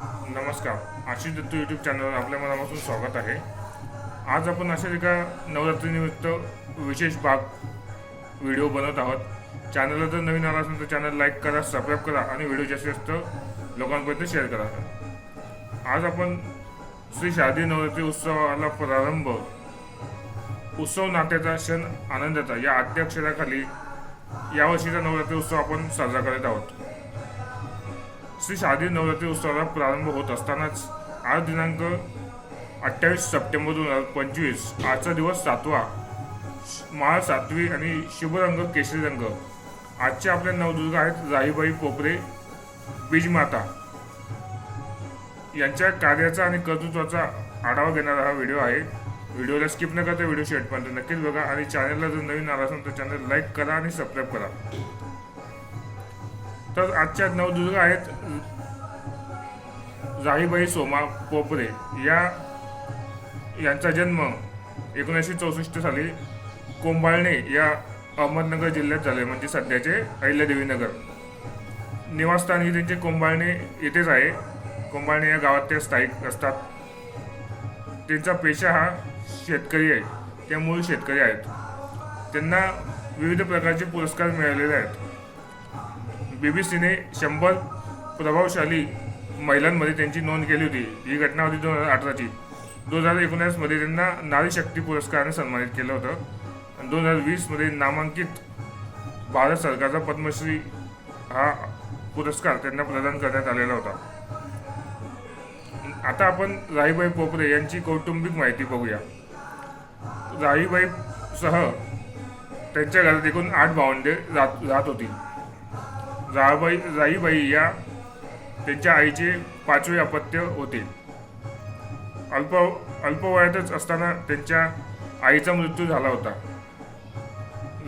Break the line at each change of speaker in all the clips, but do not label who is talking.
नमस्कार. आशिष दत्त यूट्यूब चॅनलवर आपल्या मनापासून स्वागत आहे. आज आपण अशाच एका नवरात्रीनिमित्त विशेष भाग व्हिडिओ बनवत आहोत. चॅनलला जर नवीन आला असेल तर चॅनल लाईक करा सबस्क्राईब करा आणि व्हिडिओ जास्तीत जास्त लोकांपर्यंत शेअर करा. आज आपण श्री शारदीय नवरात्री उत्सवाला प्रारंभ उत्सव नात्याचा क्षण आनंदाचा या अध्यक्षराखाली यावर्षीचा नवरात्री उत्सव आपण साजरा करत आहोत. श्री शारदीय नवरात्री उत्सवाला प्रारंभ होत असतानाच आज दिनांक अठ्ठावीस सप्टेंबर दोन हजार पंचवीस आजचा दिवस सातवा. माळ सातवी आणि शुभ रंग केशरी रंग. आजच्या आपल्या नवदुर्गा आहेत राहीबाई पोपरे बीजमाता. यांच्या कार्याचा आणि कर्तृत्वाचा आढावा घेणारा हा व्हिडिओ आहे. व्हिडिओला स्किप न करता व्हिडिओ शेवटपर्यंत नक्कीच बघा आणि चॅनलला जर नवीन आला असेल तर चॅनल लाईक करा आणि सबस्क्राईब करा. तर आजच्या नवदुर्गा आहेत राहीबाई सोमा पोपरे. या यांचा जन्म एकोणीसशे चौसष्ट साली कोंबाळणे या अहमदनगर जिल्ह्यात झाले म्हणजे सध्याचे अहिल्यादेवीनगर. निवासस्थान हे त्यांचे कोंबाळणे येथेच आहे. कोंबाळणे या गावात ते स्थायिक असतात. त्यांचा पेशा हा शेतकरी आहे. त्या मूळ शेतकरी आहेत. त्यांना विविध प्रकारचे पुरस्कार मिळालेले आहेत. बी बी सीने शंभर प्रभावशाली महिलांमध्ये त्यांची नोंद केली होती. ही घटना होती दोन हजार अठराची. दोन हजार एकोणीसमध्ये त्यांना नारी शक्ती पुरस्काराने सन्मानित केलं होतं. आणि दोन हजार वीसमध्ये नामांकित भारत सरकारचा पद्मश्री हा पुरस्कार त्यांना प्रदान करण्यात आलेला होता. आता आपण राहीबाई पोपरे यांची कौटुंबिक माहिती बघूया. राहीबाई सह त्यांच्या घरात एकूण आठ भावंडे राहत राहत होती. राबाई राईबाई या त्यांच्या आईचे पाचवे अपत्य होते. अल्प अल्पवयातच असताना त्यांच्या आईचा मृत्यू झाला होता.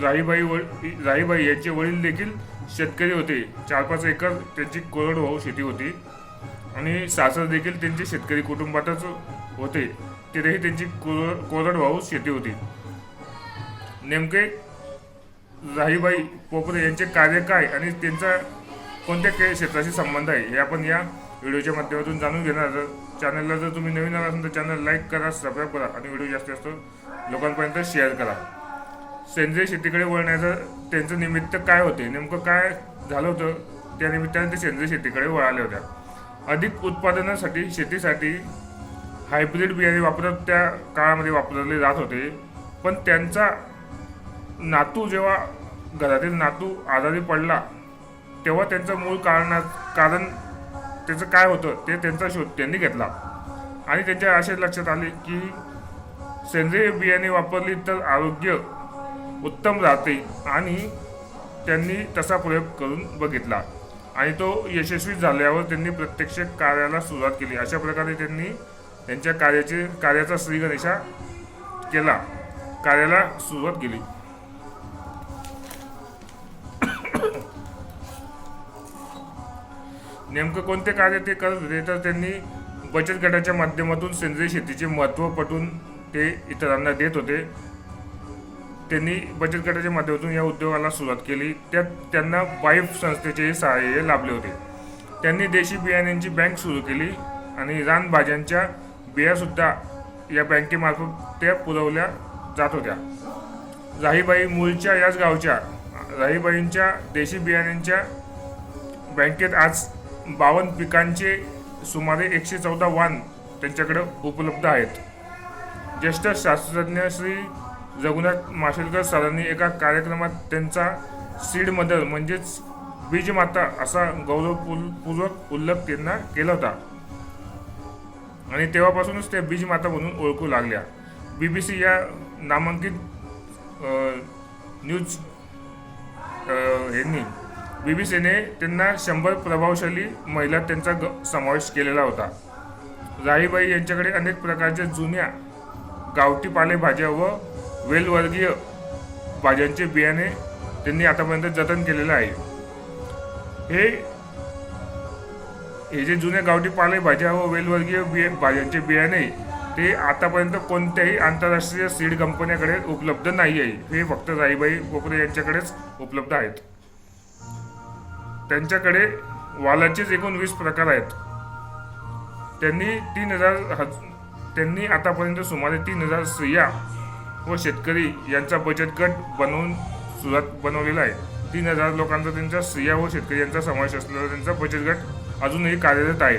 राहीबाई व राहीबाई यांचे वडील देखील शेतकरी होते. चार पाच एकर त्यांची कोरडवाहू शेती होती आणि सासर देखील त्यांचे शेतकरी कुटुंबातच होते. तिथेही त्यांची कोर कोरडवाहू शेती होती. नेमके राहीबाई पोपरे यांचे कार्य काय आणि त्यांचा कोणत्या के क्षेत्राशी संबंध आहे हे आपण या व्हिडिओच्या माध्यमातून जाणून घेणार चॅनलला जर तुम्ही नवीन आला असेल तर चॅनल लाईक करा सबस्क्राईब करा आणि व्हिडिओ जास्तीत जास्त लोकांपर्यंत शेअर करा. सेंद्रिय शेतीकडे वळण्याचं त्यांचं निमित्त काय होते? नेमकं काय झालं होतं? त्या निमित्ताने ते सेंद्रिय शेतीकडे वळाल्या होत्या अधिक उत्पादनासाठी शेतीसाठी हायब्रिड बियाणे वापरत त्या काळामध्ये वापरले जात होते. पण त्यांचा नातू जेव्हा घरातील नातू आजारी पडला तेव्हा त्यांचं मूळ कारणा कारण त्याचं काय होतं ते त्यांचा शोध त्यांनी घेतला. आणि त्यांच्या असे लक्षात आले की सेंद्रिय बियाणे वापरली तर आरोग्य उत्तम राहते आणि त्यांनी तसा प्रयोग करून बघितला. आणि तो यशस्वी झाल्यावर त्यांनी प्रत्यक्ष कार्याला सुरुवात केली. अशा प्रकारे त्यांनी त्यांच्या कार्याचे कार्याचा श्रीगणेशा केला. कार्याला सुरुवात केली. नेमकं कोणते कार्य ते करत होते तर त्यांनी बचत गटाच्या माध्यमातून सेंद्रिय शेतीचे महत्त्व पटून ते इतरांना देत होते. त्यांनी बचत गटाच्या माध्यमातून या उद्योगाला सुरुवात केली. त्यात त्यांना वाईफ संस्थेचे सहाय्य लाभले होते. त्यांनी देशी बियाण्यांची बँक सुरू केली आणि रानभाज्यांच्या बियासुद्धा या बँकेमार्फत त्या पुरवल्या जात होत्या. राहीबाई मूळच्या याच गावच्या राहीबाईंच्या देशी बियाण्यांच्या बँकेत आज बावन्न पिकांचे सुमारे एकशे चौदा वाण त्यांच्याकडं उपलब्ध आहेत. ज्येष्ठ शास्त्रज्ञ श्री रघुनाथ माशेलकर सरांनी एका कार्यक्रमात त्यांचा सीड मदर म्हणजेच बीजमाता असा गौरवपूर्वक उल्लेख त्यांना केला होता. आणि तेव्हापासूनच त्या बीजमाता म्हणून ओळखू लागल्या. बी बी सी या नामांकित न्यूज यांनी बी बी सीने त्यांना शंभर प्रभावशाली महिला त्यांचा ग समावेश केलेला होता. राहीबाई यांच्याकडे अनेक प्रकारच्या जुन्या गावठी पालेभाज्या व वेलवर्गीय भाज्यांचे बियाणे त्यांनी आतापर्यंत जतन केलेलं आहे. हे हे जे जुने गावठी पालेभाज्या व वेलवर्गीय बिया भाज्यांचे बियाणे ते आतापर्यंत कोणत्याही आंतरराष्ट्रीय सीड कंपन्याकडे उपलब्ध नाही आहे हे फक्त राईबाई पोपरे यांच्याकडेच उपलब्ध आहेत. त्यांच्याकडे वालाचेच एकूण वीस प्रकार आहेत. त्यांनी तीन हजार हज त्यांनी आतापर्यंत सुमारे तीन हजार स्त्रिया व शेतकरी यांचा बचत गट बनवून सुरुवात बनवलेला आहे. तीन हजार लोकांचा त्यांचा स्त्रिया व शेतकरी यांचा समावेश असलेला त्यांचा बचत गट अजूनही कार्यरत आहे.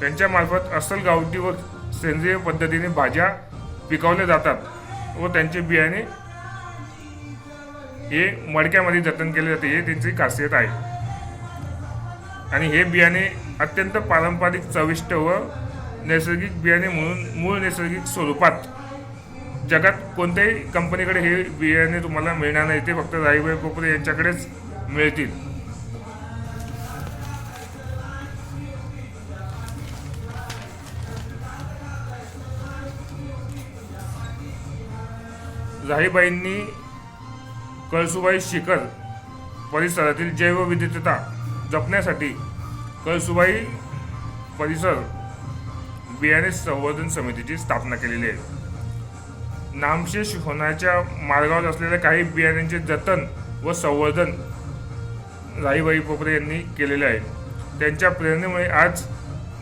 त्यांच्या मार्फत अस्सल गावठी व सेंद्रिय पद्धतीने भाज्या पिकवल्या जातात व त्यांचे बियाणे हे मडक्यामध्ये जतन केले जाते. हे त्यांची खासियत आहे. आणि हे बियाणे अत्यंत पारंपरिक चविष्ट व नैसर्गिक बियाणे म्हणून मूळ नैसर्गिक स्वरूपात. जगात कोणत्याही कंपनीकडे हे बियाणे तुम्हाला मिळणार नाही. ते फक्त राईबाई पोपरे यांच्याकडेच मिळतील. राहीबाईंनी कळसुबाई शिखर परिसरातील जैवविविधता जपण्यासाठी कळसुबाई परिसर बियाणे संवर्धन समितीची स्थापना केलेली आहे. नामशेष होण्याच्या मार्गावर असलेल्या काही बियाण्यांचे जतन व संवर्धन राहीबाई पोपरे यांनी केलेले आहे. त्यांच्या प्रेरणेमुळे आज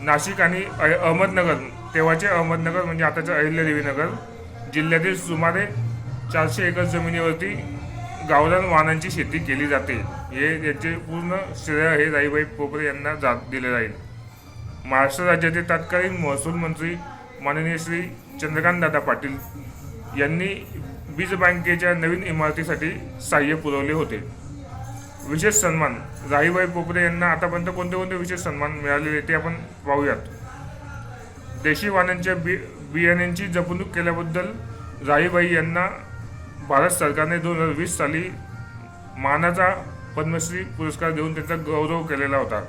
नाशिक आणि अहमदनगर तेव्हाचे अहमदनगर म्हणजे आताचे अहिल्यादेवीनगर जिल्ह्यातील सुमारे चारशे एकर जमिनीवरती गावरान वाहनांची शेती केली जाते. हे याचे पूर्ण श्रेय हे राईबाई पोपरे यांना जात दिले जाईल. महाराष्ट्र राज्याचे तत्कालीन महसूल मंत्री माननीय श्री चंद्रकांतदादा पाटील यांनी बीज बँकेच्या नवीन इमारतीसाठी सहाय्य पुरवले होते. विशेष सन्मान राहीबाई पोपरे यांना आतापर्यंत कोणते कोणते विशेष सन्मान मिळालेले ते आपण पाहूयात. देशी वाहनांच्या बि बियाण्यांची जपणूक केल्याबद्दल राहीबाई यांना भारत सरकारने दोन हजार वीस साली मानाचा पद्मश्री पुरस्कार देऊन त्यांचा गौरव केलेला होता.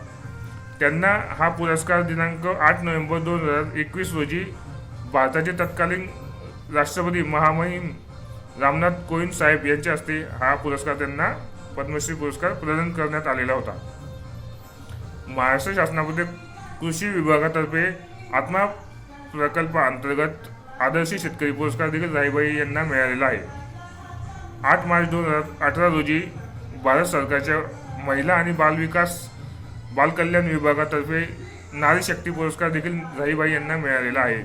त्यांना हा पुरस्कार दिनांक आठ नोव्हेंबर दोन हजार एकवीस रोजी भारताचे तत्कालीन राष्ट्रपती महामहिम रामनाथ कोविंद साहेब यांच्या हस्ते हा पुरस्कार त्यांना पद्मश्री पुरस्कार प्रदान करण्यात आलेला होता. महाराष्ट्र शासनामध्ये कृषी विभागातर्फे आत्मा प्रकल्पाअंतर्गत आदर्श शेतकरी पुरस्कार देखील राहीबाई यांना मिळालेला आहे. आठ मार्च दोन हजार अठरा रोजी भारत सरकारच्या महिला आणि बालविकास बालकल्याण विभागातर्फे नारी शक्ती पुरस्कार देखील राहीबाई यांना मिळालेला आहे.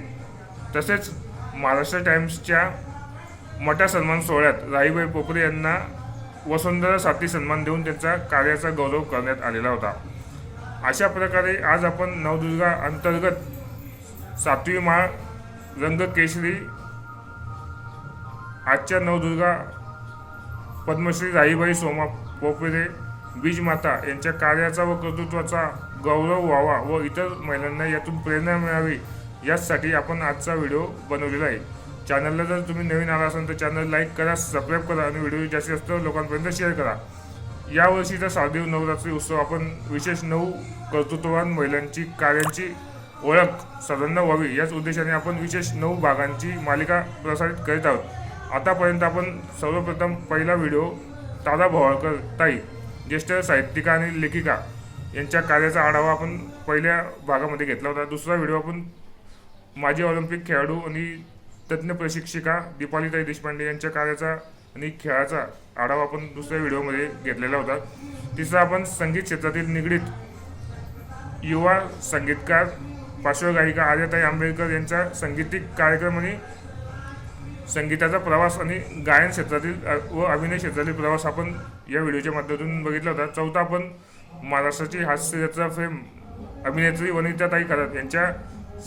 तसेच महाराष्ट्र टाइम्सच्या मोठ्या सन्मान सोहळ्यात राहीबाई पोपरे यांना वसुंधरा साथी सन्मान देऊन त्यांचा कार्याचा गौरव करण्यात आलेला होता. अशा प्रकारे आज आपण नवदुर्गा अंतर्गत सातवी माळ रंगकेशरी आजच्या नवदुर्गा पद्मश्री राहीबाई सोमा पोपेरे बीजमाता यांच्या कार्याचा व कर्तृत्वाचा गौरव व्हावा व इतर महिलांना यातून प्रेरणा मिळावी यासाठी आपण आजचा व्हिडिओ बनवलेला आहे. चॅनलला जर तुम्ही नवीन आला असाल तर चॅनल लाईक करा सबस्क्राईब करा आणि व्हिडिओ जास्तीत जास्त लोकांपर्यंत शेअर करा. यावर्षीचा साधीव नवरात्री उत्सव आपण विशेष नऊ कर्तृत्ववान महिलांची कार्यांची ओळख सर्वांना व्हावी याच उद्देशाने आपण विशेष नऊ भागांची मालिका प्रसारित करीत आहोत. आतापर्यंत आपण सर्वप्रथम पहिला व्हिडिओ दादा भोवाळकर ताई ज्येष्ठ साहित्यिका आणि लेखिका यांच्या कार्याचा आढावा आपण पहिल्या भागामध्ये घेतला होता. दुसरा व्हिडिओ आपण माजी ऑलिम्पिक खेळाडू आणि तज्ज्ञ प्रशिक्षिका दीपालीताई देशपांडे यांच्या कार्याचा आणि खेळाचा आढावा आपण दुसऱ्या व्हिडिओमध्ये घेतलेला होता. तिसरा आपण संगीत क्षेत्रातील निगडीत युवा संगीतकार पार्श्वगायिका आर्यताई आंबेडकर यांचा संगीतिक कार्यक्रम आणि संगीताचा प्रवास आणि गायन क्षेत्रातील व अभिनय क्षेत्रातील प्रवास आपण या व्हिडिओच्या माध्यमातून बघितला होता. चौथा आपण महाराष्ट्राची हास्यजत्रा फेम अभिनेत्री वनिताताई खरात यांच्या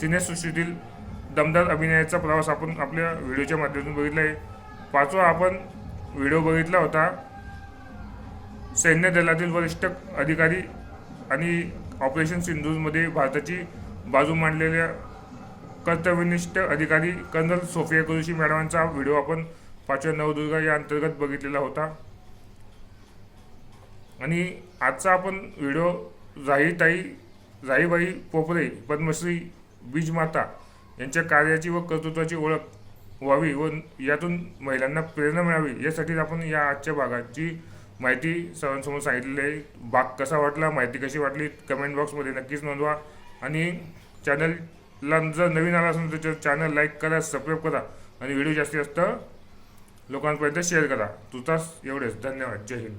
सिनेसृष्टीतील दमदार अभिनयाचा प्रवास आपण आपल्या व्हिडिओच्या माध्यमातून बघितला आहे. पाचवा आपण व्हिडिओ बघितला होता. सैन्य दलातील वरिष्ठ अधिकारी आणि ऑपरेशन सिंधूरमध्ये भारताची बाजू मांडलेल्या कर्तव्यनिष्ठ अधिकारी कर्नल सोफिया कुरुशी मॅडमांचा व्हिडिओ आपण पाचव्या नवदुर्गा या अंतर्गत बघितलेला होता. आणि आजचा आपण व्हिडिओ राहीताई राहीबाई पोपरे पद्मश्री बीजमाता यांच्या कार्याची व कर्तृत्वाची ओळख व्हावी व यातून महिलांना प्रेरणा मिळावी यासाठी आपण या आजच्या भागाची माहिती सर्वांसमोर सांगितलेली आहे. भाग कसा वाटला माहिती कशी वाटली कमेंट बॉक्समध्ये नक्कीच नोंदवा. आणि चॅनल चॅनलला जर नवीन आला असेल तर चॅनल लाईक करा सबस्क्राईब करा आणि व्हिडिओ जास्तीत जास्त लोकांपर्यंत शेअर करा. तुतास एवढेच. धन्यवाद. जय हिंद.